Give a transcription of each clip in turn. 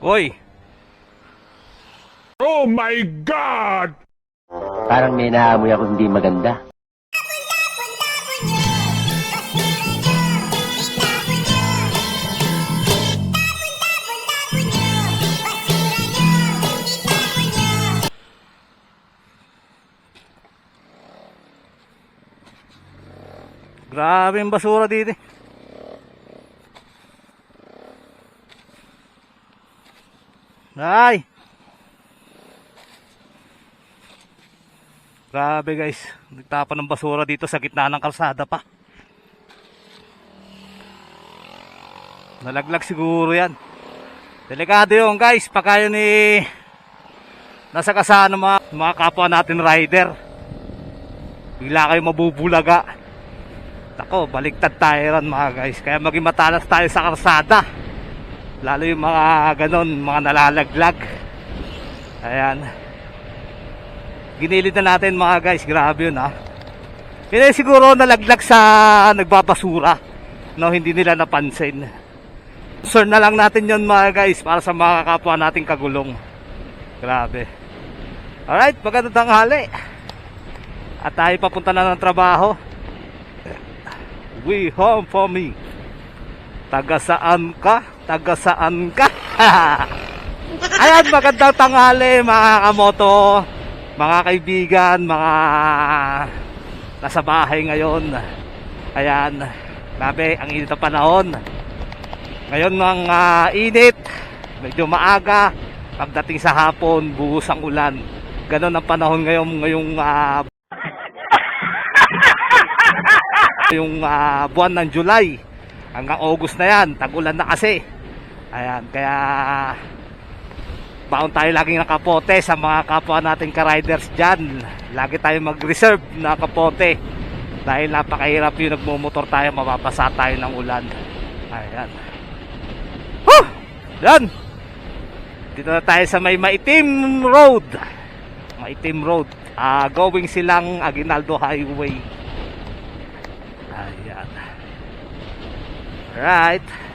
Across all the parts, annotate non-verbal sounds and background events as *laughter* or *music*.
Hoy! Oh my God! Parang may naamoy ako hindi maganda. Grabe yung basura dito. Ay! Grabe guys. Nagtapon ng basura dito sa gitna ng kalsada pa. Nalaglag siguro yan. Delikado yun guys. Pagka yun eh, nasa kasana ng mga, mga kapwa natin rider. Bigla kayo mabubulaga. Ako, baliktad tayo mga guys. Kaya maging matalas tayo sa karsada. Lalo yung mga ganon, mga nalalaglag. Ayan. Ginilid na natin mga guys. Grabe yun ha. Yun ay siguro nalaglag sa nagbabasura. No, hindi nila napansin. Sir na lang natin yon mga guys para sa mga kapwa nating kagulong. Grabe. Alright, magandang tanghali. At tayo papunta na ng trabaho. We home for me. Taga saan ka? Taga saan ka? *laughs* Ayan, magandang tanghali mga kamoto, mga kaibigan, mga nasa bahay ngayon. Ayan, grabe, ang init ng panahon. Ngayon ng ah, init, medyo maaga, pagdating sa hapon, buhos ang ulan. Ganon ang panahon ngayon, ngayong ah, *laughs* yung ah, buwan ng July hanggang August na yan tagulan na kasi ayan kaya baon tayo laging nakapote sa mga kapwa nating ka-riders dyan. Lagi tayo mag-reserve na kapote. Dahil napakahirap yung nagmumotor tayo mapapasa tayo ng ulan. Ayan. Huh! yan! Dito na tayo sa may maitim road. Maitim road. Ah, going silang Aguinaldo Highway. Ayan. Right.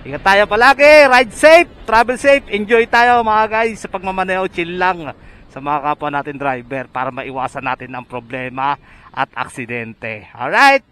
Ingat tayo palagi. Ride safe. Travel safe. Enjoy tayo mga guys sa pagmamaneho. Chill lang sa mga kapwa natin driver para maiwasan natin ang problema at aksidente. Alright.